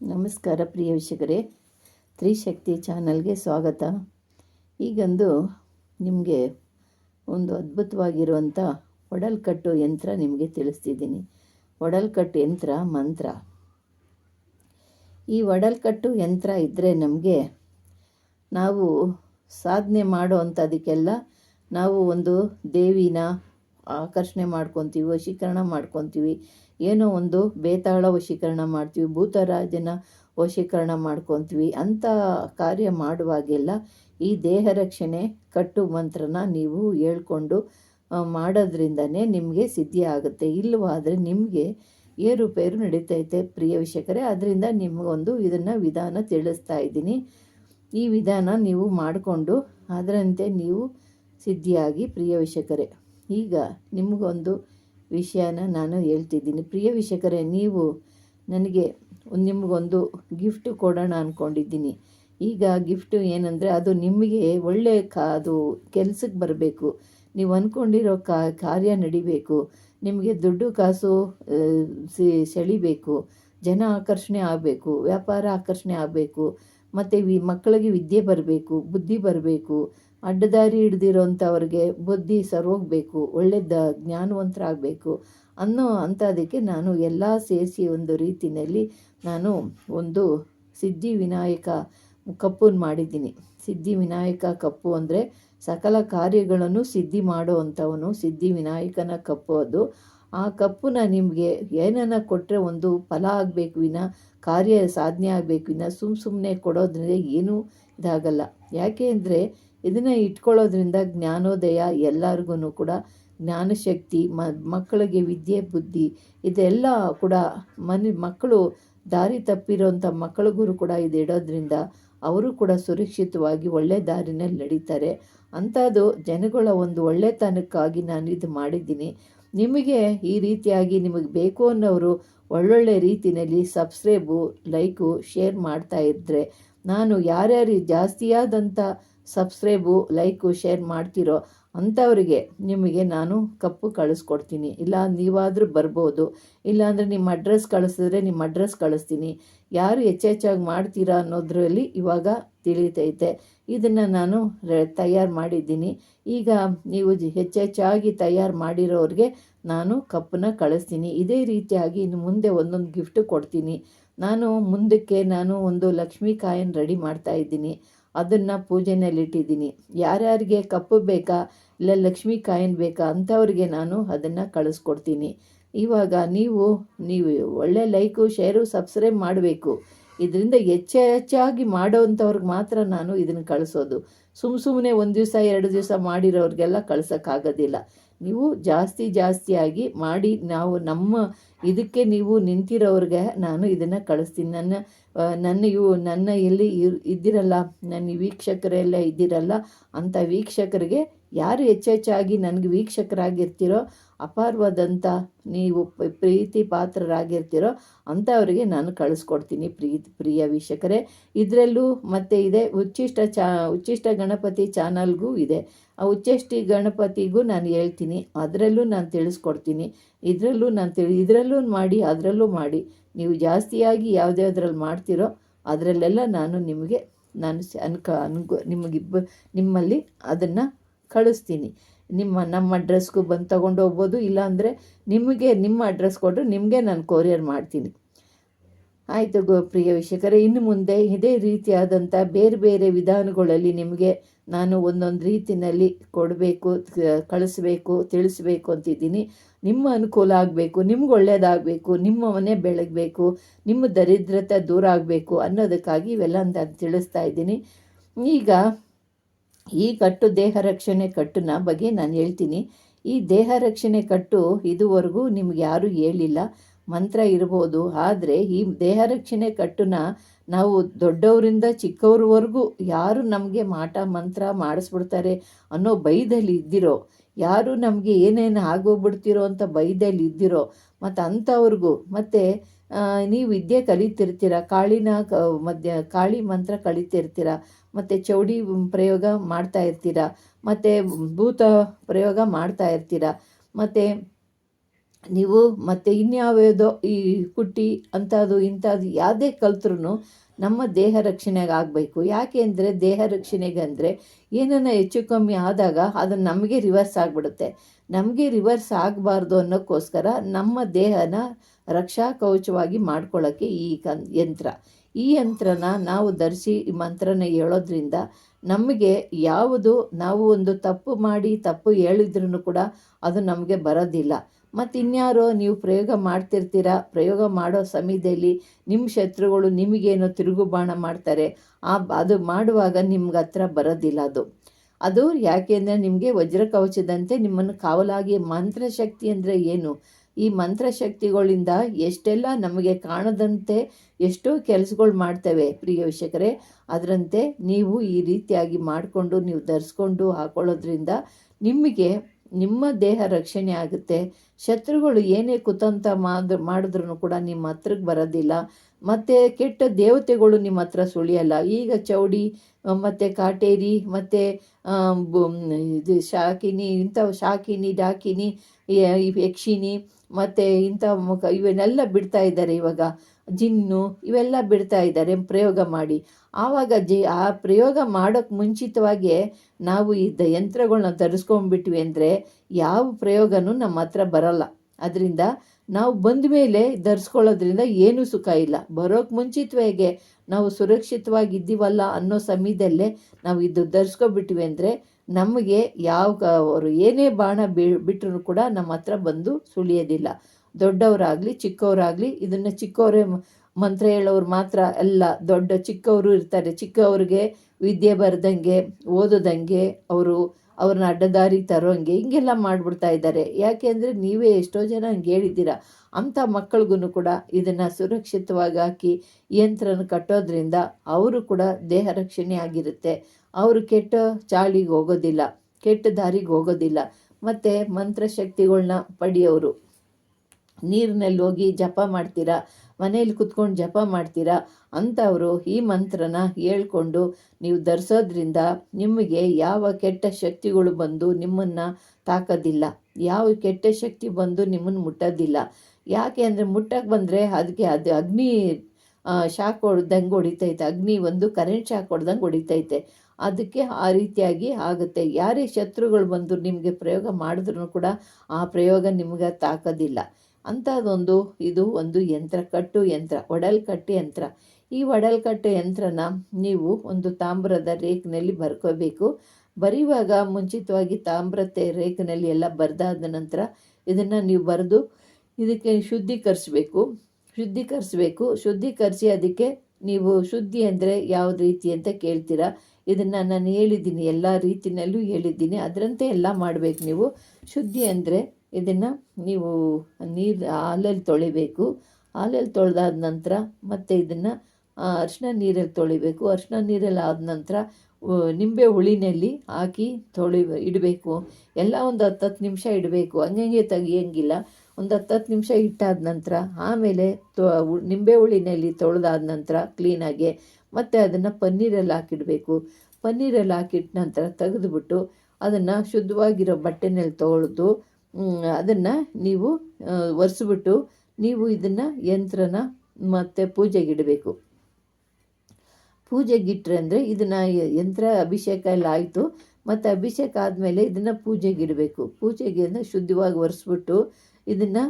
ನಮಸ್ಕಾರ ಪ್ರಿಯ ವೀಕ್ಷಕರೇ. ತ್ರಿಶಕ್ತಿ ಚಾನಲ್ಗೆ ಸ್ವಾಗತ. ಈಗಂದು ನಿಮಗೆ ಒಂದು ಅದ್ಭುತವಾಗಿರುವಂಥ ಒಡಲ್ಕಟ್ಟು ಯಂತ್ರ ನಿಮಗೆ ತಿಳಿಸ್ತಿದ್ದೀನಿ. ಒಡಲ್ಕಟ್ಟು ಯಂತ್ರ ಮಂತ್ರ. ಈ ಒಡಲ್ಕಟ್ಟು ಯಂತ್ರ ಇದ್ದರೆ ನಮಗೆ ನಾವು ಸಾಧನೆ ಮಾಡೋ ಅಂಥದಕ್ಕೆಲ್ಲ ನಾವು ಒಂದು ದೇವಿನ ಆಕರ್ಷಣೆ ಮಾಡ್ಕೊತೀವಿ, ವಶೀಕರಣ ಮಾಡ್ಕೊತೀವಿ. ಏನೋ ಒಂದು ಬೇತಾಳ ವಶೀಕರಣ ಮಾಡ್ತೀವಿ, ಭೂತರಾಜನ ವಶೀಕರಣ ಮಾಡ್ಕೊತೀವಿ. ಅಂಥ ಕಾರ್ಯ ಮಾಡುವಾಗೆಲ್ಲ ಈ ದೇಹ ರಕ್ಷಣೆ ಕಟ್ಟು ಮಂತ್ರನ ನೀವು ಹೇಳ್ಕೊಂಡು ಮಾಡೋದ್ರಿಂದನೇ ನಿಮಗೆ ಸಿದ್ಧಿ ಆಗುತ್ತೆ. ಇಲ್ಲವಾದರೆ ನಿಮಗೆ ಏರುಪೇರು ನಡೀತೈತೆ ಪ್ರಿಯ ವೀಕ್ಷಕರೇ. ಅದರಿಂದ ನಿಮಗೊಂದು ಇದನ್ನು ವಿಧಾನ ತಿಳಿಸ್ತಾ ಇದ್ದೀನಿ. ಈ ವಿಧಾನ ನೀವು ಮಾಡಿಕೊಂಡು, ಅದರಂತೆ ನೀವು ಸಿದ್ಧಿಯಾಗಿ ಪ್ರಿಯ ವೀಕ್ಷಕರೇ. ಈಗ ನಿಮಗೊಂದು ವಿಷಯನ ನಾನು ಹೇಳ್ತಿದ್ದೀನಿ. ಪ್ರಿಯ ವೀಕ್ಷಕರೇ, ನೀವು ನನಗೆ ನಿಮಗೊಂದು ಗಿಫ್ಟ್ ಕೊಡೋಣ ಅಂದ್ಕೊಂಡಿದ್ದೀನಿ ಈಗ ಗಿಫ್ಟು ಏನಂದರೆ, ಅದು ನಿಮಗೆ ಒಳ್ಳೆ ಕಾ, ಅದು ಕೆಲಸಕ್ಕೆ ಬರಬೇಕು. ನೀವು ಅಂದ್ಕೊಂಡಿರೋ ಕಾರ್ಯ ನಡಿಬೇಕು. ನಿಮಗೆ ದುಡ್ಡು ಕಾಸು ಸೆಳಿಬೇಕು. ಜನ ಆಕರ್ಷಣೆ ಆಗಬೇಕು, ವ್ಯಾಪಾರ ಆಕರ್ಷಣೆ ಆಗಬೇಕು. ಮತ್ತು ವಿ, ಮಕ್ಕಳಿಗೆ ವಿದ್ಯೆ ಬರಬೇಕು, ಬುದ್ಧಿ ಬರಬೇಕು. ಅಡ್ಡದಾರಿ ಹಿಡ್ದಿರೋಂಥವ್ರಿಗೆ ಬುದ್ಧಿ ಸರೋಗಬೇಕು ಒಳ್ಳೆದ ಜ್ಞಾನವಂತರಾಗಬೇಕು ಅನ್ನೋ ಅಂಥದಕ್ಕೆ ನಾನು ಎಲ್ಲ ಸೇರಿಸಿ ಒಂದು ರೀತಿಯಲ್ಲಿ ನಾನು ಒಂದು ಸಿದ್ಧಿ ವಿನಾಯಕ ಕಪ್ಪನ್ನು ಮಾಡಿದ್ದೀನಿ. ಸಿದ್ಧಿ ವಿನಾಯಕ ಕಪ್ಪು ಅಂದರೆ ಸಕಲ ಕಾರ್ಯಗಳನ್ನು ಸಿದ್ಧಿ ಮಾಡುವಂಥವನು ಸಿದ್ಧಿ ವಿನಾಯಕನ ಕಪ್ಪು ಅದು. ಆ ಕಪ್ಪನ್ನ ನಿಮಗೆ ಏನನ್ನ ಕೊಟ್ಟರೆ ಒಂದು ಫಲ ಆಗಬೇಕು ವಿನ, ಕಾರ್ಯ ಸಾಧನೆ ಆಗಬೇಕು ವಿನ ಸುಮ್ಮ ಸುಮ್ಮನೆ ಕೊಡೋದ್ರಿಂದ ಏನೂ ಇದಾಗಲ್ಲ. ಯಾಕೆ ಅಂದರೆ ಇದನ್ನು ಇಟ್ಕೊಳ್ಳೋದ್ರಿಂದ ಜ್ಞಾನೋದಯ ಎಲ್ಲರಿಗೂ ಕೂಡ ಜ್ಞಾನಶಕ್ತಿ, ಮ, ಮಕ್ಕಳಿಗೆ ವಿದ್ಯೆ, ಬುದ್ಧಿ ಇದೆಲ್ಲ ಕೂಡ ಮನೆ, ಮಕ್ಕಳು ದಾರಿ ತಪ್ಪಿರೋಂಥ ಮಕ್ಕಳಿಗೂ ಕೂಡ ಇದು ಇಡೋದ್ರಿಂದ ಅವರು ಕೂಡ ಸುರಕ್ಷಿತವಾಗಿ ಒಳ್ಳೆ ದಾರಿನಲ್ಲಿ ನಡೀತಾರೆ. ಅಂಥದ್ದು ಜನಗಳ ಒಂದು ಒಳ್ಳೆತನಕ್ಕಾಗಿ ನಾನು ಇದು ಮಾಡಿದ್ದೀನಿ. ನಿಮಗೆ ಈ ರೀತಿಯಾಗಿ ನಿಮಗೆ ಬೇಕು ಅನ್ನೋರು ಒಳ್ಳೊಳ್ಳೆ ರೀತಿಯಲ್ಲಿ ಸಬ್ಸ್ಕ್ರೈಬು, ಲೈಕು, ಶೇರ್ ಮಾಡ್ತಾ ಇದ್ದರೆ ನಾನು ಯಾರ್ಯಾರು ಜಾಸ್ತಿಯಾದಂಥ ಸಬ್ಸ್ಕ್ರೈಬು, ಲೈಕು, ಶೇರ್ ಮಾಡ್ತಿರೋ ಅಂಥವರಿಗೆ ನಿಮಗೆ ನಾನು ಕಪ್ಪು ಕಳಿಸ್ಕೊಡ್ತೀನಿ. ಇಲ್ಲ, ನೀವಾದರೂ ಬರ್ಬೋದು. ಇಲ್ಲಾಂದರೆ ನಿಮ್ಮ ಅಡ್ರೆಸ್ ಕಳಿಸಿದ್ರೆ ನಿಮ್ಮ ಅಡ್ರೆಸ್ ಕಳಿಸ್ತೀನಿ. ಯಾರು ಹೆಚ್ಚೆಚ್ಚಾಗಿ ಮಾಡ್ತೀರಾ ಅನ್ನೋದ್ರಲ್ಲಿ ಇವಾಗ ತಿಳಿತೈತೆ. ಇದನ್ನು ನಾನು ತಯಾರು ಮಾಡಿದ್ದೀನಿ. ಈಗ ನೀವು ಹೆಚ್ಚೆಚ್ಚಾಗಿ ತಯಾರು ಮಾಡಿರೋರಿಗೆ ನಾನು ಕಪ್ಪನ್ನ ಕಳಿಸ್ತೀನಿ. ಇದೇ ರೀತಿಯಾಗಿ ಇನ್ನು ಮುಂದೆ ಒಂದೊಂದು ಗಿಫ್ಟ್ ಕೊಡ್ತೀನಿ. ನಾನು ಮುಂದಕ್ಕೆ ನಾನು ಒಂದು ಲಕ್ಷ್ಮೀ ಕಾಯನ್ ರೆಡಿ ಮಾಡ್ತಾ ಇದ್ದೀನಿ. ಅದನ್ನು ಪೂಜೆನಲ್ಲಿ ಇಟ್ಟಿದ್ದೀನಿ ಯಾರ್ಯಾರಿಗೆ ಕಪ್ಪು ಬೇಕಾ, ಇಲ್ಲ ಲಕ್ಷ್ಮೀ ಕಾಯಿನ್ ಬೇಕಾ ಅಂಥವ್ರಿಗೆ ನಾನು ಅದನ್ನು ಕಳಿಸ್ಕೊಡ್ತೀನಿ. ಇವಾಗ ನೀವು ನೀವು ಒಳ್ಳೆ ಲೈಕು, ಶೇರು, ಸಬ್ಸ್ಕ್ರೈಬ್ ಮಾಡಬೇಕು. ಇದರಿಂದ ಹೆಚ್ಚು ಹೆಚ್ಚಾಗಿ ಮಾಡೋವಂಥವ್ರಿಗೆ ಮಾತ್ರ ನಾನು ಇದನ್ನು ಕಳಿಸೋದು. ಸುಮ್ಮ ಸುಮ್ಮನೆ ಒಂದು ದಿವಸ, ಎರಡು ದಿವಸ ಮಾಡಿರೋರಿಗೆಲ್ಲ ಕಳ್ಸೋಕ್ಕಾಗೋದಿಲ್ಲ. ನೀವು ಜಾಸ್ತಿ ಜಾಸ್ತಿಯಾಗಿ ಮಾಡಿ ನಾವು ನಮ್ಮ ಇದಕ್ಕೆ ನೀವು ನಿಂತಿರೋರಿಗೆ ನಾನು ಇದನ್ನು ಕಳಿಸ್ತೀನಿ. ನನ್ನ ನನ್ನ ಇವು ನನ್ನ ಎಲ್ಲಿ ಇದ್ದಿರಲ್ಲ, ನನ್ನ ವೀಕ್ಷಕರೆಲ್ಲ ಇದ್ದಿರಲ್ಲ ಅಂಥ ವೀಕ್ಷಕರಿಗೆ ಯಾರು ಹೆಚ್ಚೆಚ್ಚಾಗಿ ನನಗೆ ವೀಕ್ಷಕರಾಗಿರ್ತೀರೋ ಅಪಾರವಾದಂಥ ನೀವು ಪ್ರೀತಿ ಪಾತ್ರರಾಗಿರ್ತೀರೋ, ಅಂಥವರಿಗೆ ನಾನು ಕಳಿಸ್ಕೊಡ್ತೀನಿ ಪ್ರೀತಿ, ಪ್ರಿಯ ವೀಕ್ಷಕರೇ. ಇದರಲ್ಲೂ ಮತ್ತೆ ಇದೆ, ಉಚ್ಚಿಷ್ಟ ಚಾ, ಉಚ್ಚಿಷ್ಟ ಗಣಪತಿ ಚಾನಲ್ಗೂ ಇದೆ. ಆ ಉಚ್ಚಿಷ್ಟಿ ಗಣಪತಿಗೂ ನಾನು ಹೇಳ್ತೀನಿ, ಅದರಲ್ಲೂ ನಾನು ತಿಳಿಸ್ಕೊಡ್ತೀನಿ. ಇದರಲ್ಲೂ ನಾನು ತಿಳಿ, ಇದರಲ್ಲೂ ಮಾಡಿ, ಅದರಲ್ಲೂ ಮಾಡಿ. ನೀವು ಜಾಸ್ತಿಯಾಗಿ ಯಾವುದ್ಯಾವ್ದ್ರಲ್ಲಿ ಮಾಡ್ತೀರೋ, ಅದರಲ್ಲೆಲ್ಲ ನಾನು ನಿಮಗೆ, ನಾನು ಅನ್ಕ, ಅನ್ಕೋ, ನಿಮಗಿಬ್ಬ, ನಿಮ್ಮಲ್ಲಿ ಅದನ್ನು ಕಳಿಸ್ತೀನಿ. ನಿಮ್ಮ, ನಮ್ಮ ಅಡ್ರೆಸ್ಗೂ ಬಂದು ತೊಗೊಂಡು ಹೋಗ್ಬೋದು, ಇಲ್ಲಾಂದರೆ ನಿಮಗೆ ನಿಮ್ಮ ಅಡ್ರೆಸ್ ಕೊಟ್ಟರು ನಿಮಗೆ ನಾನು ಕೊರಿಯರ್ ಮಾಡ್ತೀನಿ. ಆಯಿತು ಗೋ ಪ್ರಿಯ ವೀಕ್ಷಕರೇ, ಇನ್ನು ಮುಂದೆ ಇದೇ ರೀತಿಯಾದಂಥ ಬೇರೆ ಬೇರೆ ವಿಧಾನಗಳಲ್ಲಿ ನಿಮಗೆ ನಾನು ಒಂದೊಂದು ರೀತಿಯಲ್ಲಿ ಕೊಡಬೇಕು ಕಳಿಸ್ಬೇಕು, ತಿಳಿಸ್ಬೇಕು ಅಂತಿದ್ದೀನಿ. ನಿಮ್ಮ ಅನುಕೂಲ ಆಗಬೇಕು, ನಿಮ್ಗೆ ಒಳ್ಳೆಯದಾಗಬೇಕು ನಿಮ್ಮ ಮನೆ ಬೆಳಗಬೇಕು, ನಿಮ್ಮ ದರಿದ್ರತೆ ದೂರ ಆಗಬೇಕು ಅನ್ನೋದಕ್ಕಾಗಿ ಇವೆಲ್ಲ ಅಂತ ತಿಳಿಸ್ತಾ ಇದ್ದೀನಿ. ಈಗ ಈ ಕಟ್ಟು ದೇಹ ರಕ್ಷಣೆ ಕಟ್ಟುನ ಬಗ್ಗೆ ನಾನು ಹೇಳ್ತೀನಿ. ಈ ದೇಹ ರಕ್ಷಣೆ ಕಟ್ಟು ಇದುವರೆಗೂ ನಿಮ್ಗೆ ಯಾರೂ ಹೇಳಿಲ್ಲ. ಮಂತ್ರ ಇರ್ಬೋದು, ಆದರೆ ಈ ದೇಹ ರಕ್ಷಣೆ ಕಟ್ಟುನ ನಾವು ದೊಡ್ಡವರಿಂದ ಚಿಕ್ಕವ್ರವರೆಗೂ ಯಾರು ನಮಗೆ ಮಾಟ ಮಂತ್ರ ಮಾಡಿಸ್ಬಿಡ್ತಾರೆ ಅನ್ನೋ ಭಯದಲ್ಲಿ ಇದ್ದಿರೋ, ಯಾರು ನಮಗೆ ಏನೇನು ಆಗೋಗ್ಬಿಡ್ತಿರೋ ಅಂತ ಭಯದಲ್ಲಿ ಇದ್ದಿರೋ, ಮತ್ತು ಅಂಥವ್ರಿಗೂ, ಮತ್ತು ನೀವು ವಿದ್ಯೆ ಕಲಿತಿರ್ತೀರ, ಕಾಳಿನ ಕ, ಮಧ್ಯ, ಕಾಳಿ ಮಂತ್ರ ಕಲಿತಿರ್ತೀರ ಮತ್ತು ಚೌಡಿ ಪ್ರಯೋಗ ಮಾಡ್ತಾ ಇರ್ತೀರ? ಮತ್ತು ಭೂತ ಪ್ರಯೋಗ ಮಾಡ್ತಾ ಇರ್ತೀರ? ಮತ್ತು ನೀವು ಮತ್ತು ಇನ್ಯಾವ್ಯಾವುದೋ ಈ ಕುಟ್ಟಿ ಅಂಥದ್ದು ಇಂಥದ್ದು ಯಾವುದೇ ಕಲ್ತ್ರೂ ನಮ್ಮ ದೇಹ ರಕ್ಷಣೆಗೆ ಆಗಬೇಕು. ಯಾಕೆ ಅಂದರೆ ದೇಹ ರಕ್ಷಣೆಗೆ ಅಂದರೆ ಏನನ್ನ ಹೆಚ್ಚು ಕಮ್ಮಿ ಆದಾಗ ಅದು ನಮಗೆ ರಿವರ್ಸ್ ಆಗಿಬಿಡುತ್ತೆ. ನಮಗೆ ರಿವರ್ಸ್ ಆಗಬಾರ್ದು ಅನ್ನೋಕ್ಕೋಸ್ಕರ ನಮ್ಮ ದೇಹನ ರಕ್ಷಾ ಕವಚವಾಗಿ ಮಾಡ್ಕೊಳ್ಳೋಕ್ಕೆ ಈ ಕನ್, ಯಂತ್ರ. ಈ ಯಂತ್ರನ ನಾವು ಧರಿಸಿ ಮಂತ್ರನ ಹೇಳೋದ್ರಿಂದ ನಮಗೆ ಯಾವುದು ನಾವು ಒಂದು ತಪ್ಪು ಮಾಡಿ ತಪ್ಪು ಹೇಳಿದ್ರೂ ಕೂಡ ಅದು ನಮಗೆ ಬರೋದಿಲ್ಲ. ಮತ್ತು ಇನ್ಯಾರೋ ನೀವು ಪ್ರಯೋಗ ಮಾಡ್ತಿರ್ತೀರ? ಪ್ರಯೋಗ ಮಾಡೋ ಸಮಯದಲ್ಲಿ ನಿಮ್ಮ ಶತ್ರುಗಳು ನಿಮಗೇನೋ ತಿರುಗು ಬಾಣ ಮಾಡ್ತಾರೆ. ಆ ಅದು ಮಾಡುವಾಗ ನಿಮ್ಗೆ ಹತ್ರ ಬರೋದಿಲ್ಲ ಅದು. ಅದು ಯಾಕೆಂದರೆ ನಿಮಗೆ ವಜ್ರ ಕವಚದಂತೆ ನಿಮ್ಮನ್ನು ಕಾವಲಾಗಿ ಮಂತ್ರಶಕ್ತಿ ಅಂದರೆ ಏನು? ಈ ಮಂತ್ರಶಕ್ತಿಗಳಿಂದ ಎಷ್ಟೆಲ್ಲ ನಮಗೆ ಕಾಣದಂತೆ ಎಷ್ಟೋ ಕೆಲಸಗಳು ಮಾಡ್ತೇವೆ ಪ್ರಿಯ ವೀಕ್ಷಕರೇ. ಅದರಂತೆ ನೀವು ಈ ರೀತಿಯಾಗಿ ಮಾಡಿಕೊಂಡು ನೀವು ಧರಿಸ್ಕೊಂಡು ಹಾಕೊಳ್ಳೋದ್ರಿಂದ ನಿಮಗೆ ನಿಮ್ಮ ದೇಹ ರಕ್ಷಣೆ ಆಗುತ್ತೆ. ಶತ್ರುಗಳು ಏನೇ ಕುತಂತ ಮಾಡ್ ಮಾಡಿದ್ರೂ ಕೂಡ ನಿಮ್ಮ ಹತ್ರಕ್ಕೆ ಬರೋದಿಲ್ಲ. ಮತ್ತು ಕೆಟ್ಟ ದೇವತೆಗಳು ನಿಮ್ಮ ಹತ್ರ ಸುಳಿಯಲ್ಲ. ಈಗ ಚೌಡಿ, ಮತ್ತು ಕಾಟೇರಿ, ಮತ್ತು ಇದು ಶಾಕಿನಿ, ಇಂಥ ಶಾಕಿನಿ, ಡಾಕಿನಿ ಯಕ್ಷಿಣಿ ಮತ್ತು ಇಂಥ ಮುಖ ಇವನ್ನೆಲ್ಲ ಬಿಡ್ತಾ ಇದ್ದಾರೆ ಇವಾಗ. ಜಿನ್ನು ಇವೆಲ್ಲ ಬಿಡ್ತಾ ಇದ್ದಾರೆ. ಪ್ರಯೋಗ ಮಾಡಿ. ಆವಾಗ ಜಿ, ಆ ಪ್ರಯೋಗ ಮಾಡೋಕ್ಕೆ ಮುಂಚಿತವಾಗಿ ನಾವು ಇದ್ದ ಯಂತ್ರಗಳನ್ನ ತರಿಸ್ಕೊಂಡ್ಬಿಟ್ವಿ ಅಂದರೆ ಯಾವ ಪ್ರಯೋಗನೂ ನಮ್ಮ ಹತ್ರ ಬರಲ್ಲ. ಅದರಿಂದ ನಾವು ಬಂದ ಮೇಲೆ ಧರಿಸ್ಕೊಳ್ಳೋದ್ರಿಂದ ಏನೂ ಸುಖ ಇಲ್ಲ. ಬರೋಕ್ಕೆ ಮುಂಚಿತವಾಗಿ ನಾವು ಸುರಕ್ಷಿತವಾಗಿದ್ದೀವಲ್ಲ ಅನ್ನೋ ಸಮಯದಲ್ಲೇ ನಾವು ಇದು ಧರಿಸ್ಕೊಬಿಟ್ವಿ ಅಂದರೆ ನಮಗೆ ಯಾವ ಅವರು ಏನೇ ಬಾಣ ಬಿ ಬಿಟ್ಟರು ಕೂಡ ನಮ್ಮ ಹತ್ರ ಬಂದು ಸುಳಿಯೋದಿಲ್ಲ. ದೊಡ್ಡವರಾಗಲಿ, ಚಿಕ್ಕವರಾಗಲಿ, ಇದನ್ನು ಚಿಕ್ಕವರೇ ಮಂತ್ರ ಹೇಳೋರು ಮಾತ್ರ ಎಲ್ಲ ದೊಡ್ಡ ಚಿಕ್ಕವರು ಇರ್ತಾರೆ. ಚಿಕ್ಕವ್ರಿಗೆ ವಿದ್ಯೆ ಬರೆದಂಗೆ, ಓದೋದಂಗೆ ಅವರು ಅವ್ರನ್ನ ಅಡ್ಡದಾರಿ ತರೋಂಗೆ ಹಿಂಗೆಲ್ಲ ಮಾಡಿಬಿಡ್ತಾ ಇದ್ದಾರೆ. ಯಾಕೆ ಅಂದರೆ ನೀವೇ ಎಷ್ಟೋ ಜನ ಹಂಗೆ ಹೇಳಿದ್ದೀರ. ಅಂಥ ಮಕ್ಕಳಿಗೂ ಕೂಡ ಇದನ್ನು ಸುರಕ್ಷಿತವಾಗಿ ಹಾಕಿ ಯಂತ್ರನ ಕಟ್ಟೋದ್ರಿಂದ ಅವರು ಕೂಡ ದೇಹ ರಕ್ಷಣೆ ಆಗಿರುತ್ತೆ. ಅವರು ಕೆಟ್ಟ ಚಾಳಿಗೆ ಹೋಗೋದಿಲ್ಲ, ಕೆಟ್ಟ ದಾರಿಗೆ ಹೋಗೋದಿಲ್ಲ. ಮತ್ತು ಮಂತ್ರಶಕ್ತಿಗಳನ್ನ ಪಡೆಯೋರು. ನೀರಿನಲ್ಲಿ ಹೋಗಿ ಜಪ ಮಾಡ್ತೀರಾ? ಮನೇಲಿ ಕುತ್ಕೊಂಡು ಜಪ ಮಾಡ್ತೀರಾ? ಅಂಥವರು ಈ ಮಂತ್ರನ ಹೇಳ್ಕೊಂಡು ನೀವು ಧರಿಸೋದ್ರಿಂದ ನಿಮಗೆ ಯಾವ ಕೆಟ್ಟ ಶಕ್ತಿಗಳು ಬಂದು ನಿಮ್ಮನ್ನು ತಾಕೋದಿಲ್ಲ. ಯಾವ ಕೆಟ್ಟ ಶಕ್ತಿ ಬಂದು ನಿಮ್ಮನ್ನು ಮುಟ್ಟೋದಿಲ್ಲ. ಯಾಕೆ ಅಂದರೆ ಮುಟ್ಟಕ್ಕೆ ಬಂದರೆ ಅದಕ್ಕೆ ಅದು ಅಗ್ನಿ ಶಾಕ್ ಹೊಡೆದಂಗೆ ಹೊಡಿತೈತೆ. ಅಗ್ನಿ ಒಂದು ಕರೆಂಟ್ ಶಾಕ್ ಹೊಡೆದಂಗೆ ಹೊಡಿತೈತೆ. ಅದಕ್ಕೆ ಆ ರೀತಿಯಾಗಿ ಆಗುತ್ತೆ. ಯಾರೇ ಶತ್ರುಗಳು ಬಂದು ನಿಮಗೆ ಪ್ರಯೋಗ ಮಾಡಿದ್ರೂ ಕೂಡ ಆ ಪ್ರಯೋಗ ನಿಮಗೆ ತಾಕೋದಿಲ್ಲ. ಅಂಥದ್ದೊಂದು ಇದು ಒಂದು ಯಂತ್ರ, ಕಟ್ಟು ಯಂತ್ರ, ಒಡಲ್ಕಟ್ಟು ಯಂತ್ರ. ಈ ಒಡಲ್ಕಟ್ಟು ಯಂತ್ರನ ನೀವು ಒಂದು ತಾಮ್ರದ ರೇಕ್ನಲ್ಲಿ ಬರ್ಕೋಬೇಕು. ಬರೆಯುವಾಗ ಮುಂಚಿತವಾಗಿ ತಾಮ್ರತೆ ರೇಖಿನಲ್ಲಿ ಎಲ್ಲ ಬರೆದಾದ ನಂತರ ಇದನ್ನು ನೀವು ಬರೆದು ಇದಕ್ಕೆ ಶುದ್ಧೀಕರಿಸಬೇಕು. ಶುದ್ಧೀಕರಿಸಬೇಕು. ಶುದ್ಧೀಕರಿಸಿ ಅದಕ್ಕೆ ನೀವು ಶುದ್ಧಿ ಅಂದರೆ ಯಾವ ರೀತಿ ಅಂತ ಕೇಳ್ತೀರಾ? ಇದನ್ನು ನಾನು ಹೇಳಿದ್ದೀನಿ, ಎಲ್ಲ ರೀತಿಯಲ್ಲೂ ಹೇಳಿದ್ದೀನಿ. ಅದರಂತೆ ಎಲ್ಲ ಮಾಡಬೇಕು ನೀವು. ಶುದ್ಧಿ ಅಂದರೆ ಇದನ್ನು ನೀವು ನೀರು ಹಾಲಲ್ಲಿ ತೊಳಿಬೇಕು. ಹಾಲಲ್ಲಿ ತೊಳೆದಾದ ನಂತರ ಮತ್ತು ಇದನ್ನು ಅರಿಶಿನ ನೀರಲ್ಲಿ ತೊಳಿಬೇಕು. ಅರಿಶಿನ ನೀರಲ್ಲಿ ಆದ ನಂತರ ನಿಂಬೆ ಹುಳಿನಲ್ಲಿ ಹಾಕಿ ತೊಳಿ, ಇಡಬೇಕು. ಎಲ್ಲ ಒಂದು ಹತ್ತು ಹತ್ತು ನಿಮಿಷ ಇಡಬೇಕು. ಹಂಗೆ ತೆಗಿಯಂಗಿಲ್ಲ. ಒಂದು ಹತ್ತು ಹತ್ತು ನಿಮಿಷ ಇಟ್ಟಾದ ನಂತರ, ಆಮೇಲೆ ತೊ ನಿಂಬೆ ಹುಳಿನಲ್ಲಿ ತೊಳೆದಾದ ನಂತರ ಕ್ಲೀನಾಗಿ ಮತ್ತು ಅದನ್ನು ಪನ್ನೀರಲ್ಲಿ ಹಾಕಿಡಬೇಕು. ಪನ್ನೀರಲ್ಲಿ ಹಾಕಿಟ್ಟ ನಂತರ ತೆಗೆದುಬಿಟ್ಟು ಅದನ್ನು ಶುದ್ಧವಾಗಿರೋ ಬಟ್ಟೆನಲ್ಲಿ ತೊಳೆದು ಅದನ್ನು ನೀವು ಒರೆಸ್ಬಿಟ್ಟು ನೀವು ಇದನ್ನು ಯಂತ್ರನ ಮತ್ತು ಪೂಜೆಗಿಡಬೇಕು. ಪೂಜೆಗಿಟ್ರೆ ಅಂದರೆ ಇದನ್ನು ಯಂತ್ರ ಅಭಿಷೇಕ ಎಲ್ಲ ಆಯಿತು ಮತ್ತು ಅಭಿಷೇಕ ಆದಮೇಲೆ ಇದನ್ನು ಪೂಜೆಗಿಡಬೇಕು. ಪೂಜೆಗೆ ಅಂದರೆ ಶುದ್ಧವಾಗಿ ಒರೆಸ್ಬಿಟ್ಟು ಇದನ್ನು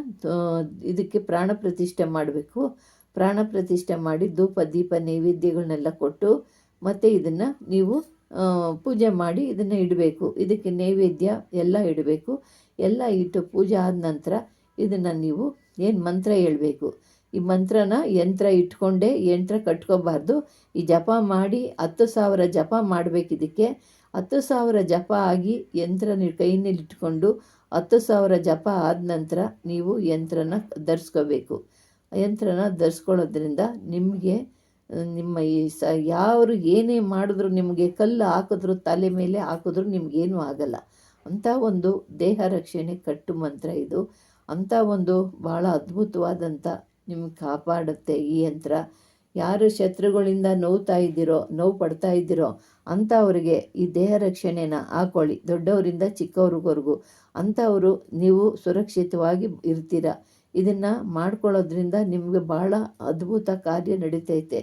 ಇದಕ್ಕೆ ಪ್ರಾಣ ಪ್ರತಿಷ್ಠೆ ಮಾಡಬೇಕು. ಪ್ರಾಣ ಪ್ರತಿಷ್ಠೆ ಮಾಡಿ ಧೂಪ, ದೀಪ ನೈವೇದ್ಯಗಳನ್ನೆಲ್ಲ ಕೊಟ್ಟು ಮತ್ತು ಇದನ್ನು ನೀವು ಪೂಜೆ ಮಾಡಿ ಇದನ್ನು ಇಡಬೇಕು. ಇದಕ್ಕೆ ನೈವೇದ್ಯ ಎಲ್ಲ ಇಡಬೇಕು. ಎಲ್ಲ ಇಟ್ಟು ಪೂಜೆ ಆದ ನಂತರ ಇದನ್ನು ನೀವು ಏನು ಮಂತ್ರ ಹೇಳಬೇಕು? ಈ ಮಂತ್ರನ ಯಂತ್ರ ಇಟ್ಕೊಂಡೆ ಯಂತ್ರ ಕಟ್ಕೋಬಾರ್ದು. ಈ ಜಪ ಮಾಡಿ ಹತ್ತು ಸಾವಿರ ಜಪ ಮಾಡಬೇಕು ಇದಕ್ಕೆ. ಹತ್ತು ಸಾವಿರ ಜಪ ಆಗಿ ಯಂತ್ರನ ಕೈನಲ್ಲಿ ಇಟ್ಕೊಂಡು ಹತ್ತು ಸಾವಿರ ಜಪ ಆದ ನಂತರ ನೀವು ಯಂತ್ರನ ಧರಿಸ್ಕೋಬೇಕು. ಯಂತ್ರನ ಧರಿಸ್ಕೊಳ್ಳೋದ್ರಿಂದ ನಿಮಗೆ ನಿಮ್ಮ ಈ ಸ ಯಾರು ಏನೇ ಮಾಡಿದ್ರು ನಿಮಗೆ ಕಲ್ಲು ಹಾಕಿದ್ರು ತಲೆ ಮೇಲೆ ಹಾಕಿದ್ರು ನಿಮಗೇನೂ ಆಗಲ್ಲ. ಅಂಥ ಒಂದು ದೇಹ ರಕ್ಷಣೆ ಕಟ್ಟು ಮಂತ್ರ ಇದು. ಅಂಥ ಒಂದು ಭಾಳ ಅದ್ಭುತವಾದಂಥ ನಿಮ್ಗೆ ಕಾಪಾಡುತ್ತೆ ಈ ಯಂತ್ರ. ಯಾರು ಶತ್ರುಗಳಿಂದ ನೋವ್ತಾ ಇದ್ದೀರೋ, ನೋವು ಪಡ್ತಾ ಇದ್ದೀರೋ ಅಂಥವ್ರಿಗೆ ಈ ದೇಹ ರಕ್ಷಣೆನ ಹಾಕೊಳ್ಳಿ. ದೊಡ್ಡವರಿಂದ ಚಿಕ್ಕವ್ರಿಗೋರ್ಗು ಅಂಥವರು ನೀವು ಸುರಕ್ಷಿತವಾಗಿ ಇರ್ತೀರ. ಇದನ್ನು ಮಾಡ್ಕೊಳ್ಳೋದ್ರಿಂದ ನಿಮಗೆ ಭಾಳ ಅದ್ಭುತ ಕಾರ್ಯ ನಡೀತೈತೆ.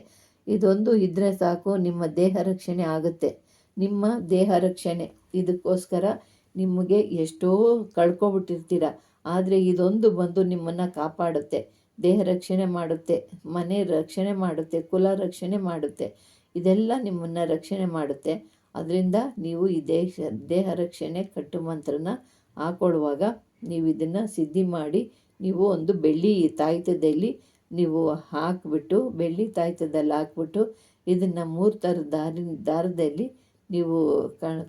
ಇದೊಂದು ಇದ್ದರೆ ಸಾಕು, ನಿಮ್ಮ ದೇಹ ರಕ್ಷಣೆ ಆಗುತ್ತೆ. ನಿಮ್ಮ ದೇಹ ರಕ್ಷಣೆ. ಇದಕ್ಕೋಸ್ಕರ ನಿಮಗೆ ಎಷ್ಟೋ ಕಳ್ಕೊಬಿಟ್ಟಿರ್ತೀರ, ಆದರೆ ಇದೊಂದು ಬಂದು ನಿಮ್ಮನ್ನು ಕಾಪಾಡುತ್ತೆ. ದೇಹ ರಕ್ಷಣೆ ಮಾಡುತ್ತೆ, ಮನೆ ರಕ್ಷಣೆ ಮಾಡುತ್ತೆ, ಕುಲ ರಕ್ಷಣೆ ಮಾಡುತ್ತೆ. ಇದೆಲ್ಲ ನಿಮ್ಮನ್ನು ರಕ್ಷಣೆ ಮಾಡುತ್ತೆ. ಅದರಿಂದ ನೀವು ಈ ದೇಹ ದೇಹ ರಕ್ಷಣೆ ಕಟ್ಟುಮಂತ್ರನ ಹಾಕೊಳ್ಳುವಾಗ ನೀವು ಇದನ್ನು ಸಿದ್ಧಿ ಮಾಡಿ ನೀವು ಒಂದು ಬೆಳ್ಳಿ ತಾಯ್ತದಲ್ಲಿ ನೀವು ಹಾಕಿಬಿಟ್ಟು, ಬೆಳ್ಳಿ ತಾಯ್ತದಲ್ಲಿ ಹಾಕ್ಬಿಟ್ಟು ಇದನ್ನು ಮೂರು ಥರ ದಾರಿ, ದಾರದಲ್ಲಿ ನೀವು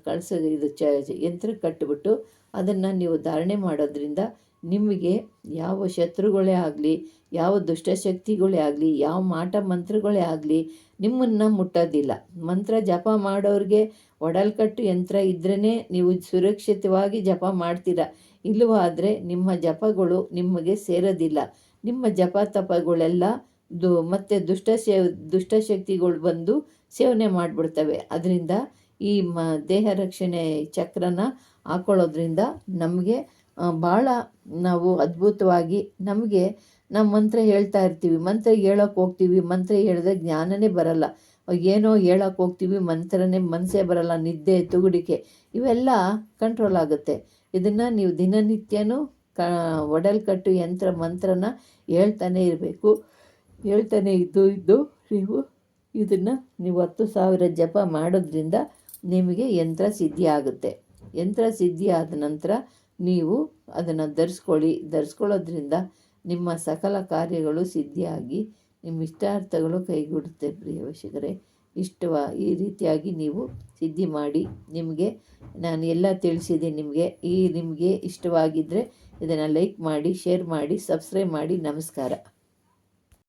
ಕಳ್ಸ ಇದು ಚ, ಯಂತ್ರ ಕಟ್ಟಿಬಿಟ್ಟು ಅದನ್ನು ನೀವು ಧಾರಣೆ ಮಾಡೋದ್ರಿಂದ ನಿಮಗೆ ಯಾವ ಶತ್ರುಗಳೇ ಆಗಲಿ, ಯಾವ ದುಷ್ಟಶಕ್ತಿಗಳೇ ಆಗಲಿ, ಯಾವ ಮಾಟ ಮಂತ್ರಗಳೇ ಆಗಲಿ ನಿಮ್ಮನ್ನು ಮುಟ್ಟೋದಿಲ್ಲ. ಮಂತ್ರ ಜಪ ಮಾಡೋರಿಗೆ ಒಡಲ್ಕಟ್ಟು ಯಂತ್ರ ಇದ್ರೇ ನೀವು ಸುರಕ್ಷಿತವಾಗಿ ಜಪ ಮಾಡ್ತೀರ? ಇಲ್ಲವಾದರೆ ನಿಮ್ಮ ಜಪಗಳು ನಿಮಗೆ ಸೇರೋದಿಲ್ಲ. ನಿಮ್ಮ ಜಪ ತಪಗಳೆಲ್ಲ ದು ಮತ್ತು ದುಷ್ಟ ದುಷ್ಟಶಕ್ತಿಗಳು ಬಂದು ಸೇವನೆ ಮಾಡಿಬಿಡ್ತವೆ. ಅದರಿಂದ ಈ ಮ, ದೇಹ ರಕ್ಷಣೆ ಚಕ್ರನ ಹಾಕೊಳ್ಳೋದ್ರಿಂದ ನಮಗೆ ಭಾಳ ನಾವು ಅದ್ಭುತವಾಗಿ ನಮಗೆ ನಮ್ಮ ಮಂತ್ರ ಹೇಳ್ತಾ ಇರ್ತೀವಿ. ಮಂತ್ರ ಹೇಳೋಕೆ ಹೋಗ್ತೀವಿ. ಮಂತ್ರ ಹೇಳಿದ್ರೆ ಜ್ಞಾನನೇ ಬರಲ್ಲ. ಏನೋ ಹೇಳಕ್ಕೆ ಹೋಗ್ತೀವಿ, ಮಂತ್ರನೇ ಮನಸ್ಸೇ ಬರಲ್ಲ, ನಿದ್ದೆ ತುಗುಡಿಕೆ ಇವೆಲ್ಲ ಕಂಟ್ರೋಲ್ ಆಗುತ್ತೆ. ಇದನ್ನು ನೀವು ದಿನನಿತ್ಯನೂ ಕ ಒಡಲ್ಕಟ್ಟು ಯಂತ್ರ, ಮಂತ್ರನ ಹೇಳ್ತಾನೆ ಇರಬೇಕು. ಹೇಳ್ತಾನೆ ಇದ್ದು ಇದ್ದು ನೀವು ಇದನ್ನು ನೀವು ಹತ್ತು ಸಾವಿರ ಜಪ ಮಾಡೋದ್ರಿಂದ ನಿಮಗೆ ಯಂತ್ರ ಸಿದ್ಧಿ ಆಗುತ್ತೆ. ಯಂತ್ರ ಸಿದ್ಧಿ ಆದ ನಂತರ ನೀವು ಅದನ್ನು ಧರಿಸ್ಕೊಳ್ಳಿ. ಧರಿಸ್ಕೊಳ್ಳೋದ್ರಿಂದ ನಿಮ್ಮ ಸಕಲ ಕಾರ್ಯಗಳು ಸಿದ್ಧಿಯಾಗಿ ನಿಮ್ಮ ಇಷ್ಟಾರ್ಥಗಳು ಕೈಗೂಡುತ್ತೆ ಪ್ರಿಯ ವಶಿಕರೇ ಇಷ್ಟವ ಈ ರೀತಿಯಾಗಿ ನೀವು ಸಿದ್ಧಿ ಮಾಡಿ ನಿಮಗೆ ನಾನು ಎಲ್ಲ ತಿಳಿಸಿದೆ ನಿಮಗೆ. ಈ ನಿಮಗೆ ಇಷ್ಟವಾಗಿದ್ದರೆ ಇದನ್ನು ಲೈಕ್ ಮಾಡಿ, ಶೇರ್ ಮಾಡಿ, ಸಬ್ಸ್ಕ್ರೈಬ್ ಮಾಡಿ. ನಮಸ್ಕಾರ.